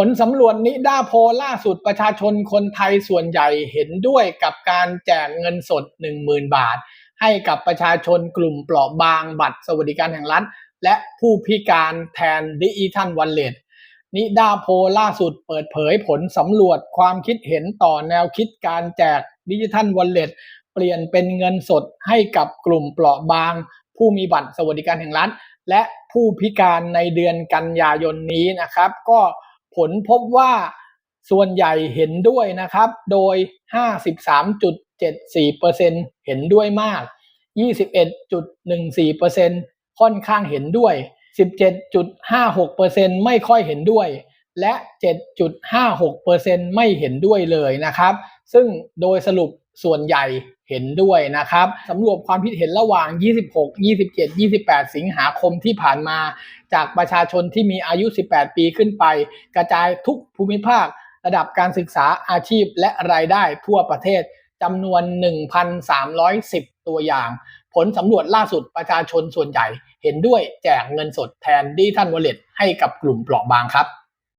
ผลสำรวจนิด้าโพล่าสุดประชาชนคนไทยส่วนใหญ่เห็นด้วยกับการแจกเงินสด 10,000 บาท ให้กับประชาชนกลุ่มเปราะบางบัตรสวัสดิการแห่งรัฐ และผู้พิการแทนดิจิทัลวันเลตนิด้าโพล่าสุดเปิดเผยผลสำรวจความคิดเห็นต่อแนวคิดการแจกดิจิทัลวันเลตเปลี่ยนเป็นเงินสดให้กับกลุ่มเปราะบาง ผู้มีบัตรสวัสดิการแห่งรัฐ และผู้พิการในเดือนกันยายนนี้นะครับ ก็ ผลพบว่าส่วนใหญ่เห็นด้วยนะครับ โดย 53.74%เห็นด้วยมาก 21.14%ค่อนข้างเห็นด้วย 17.56%ไม่ค่อยเห็นด้วย และ 7.56%ไม่เห็นด้วยเลยนะครับ ซึ่งโดยสรุป ส่วนใหญ่เห็นด้วยนะครับสำรวจความคิดเห็นระหว่าง 26 27 28 สิงหาคมที่ผ่านมา จากประชาชนที่มีอายุ 18 ปีขึ้นไป กระจายทุกภูมิภาค ระดับการศึกษาอาชีพและรายได้ทั่วประเทศจำนวน 1,310 ตัวอย่าง ผลสำรวจล่าสุดประชาชนส่วนใหญ่ เห็นด้วยแจกเงินสดแทนดิจิทัลวอลเล็ตให้กับกลุ่มเปราะบางครับ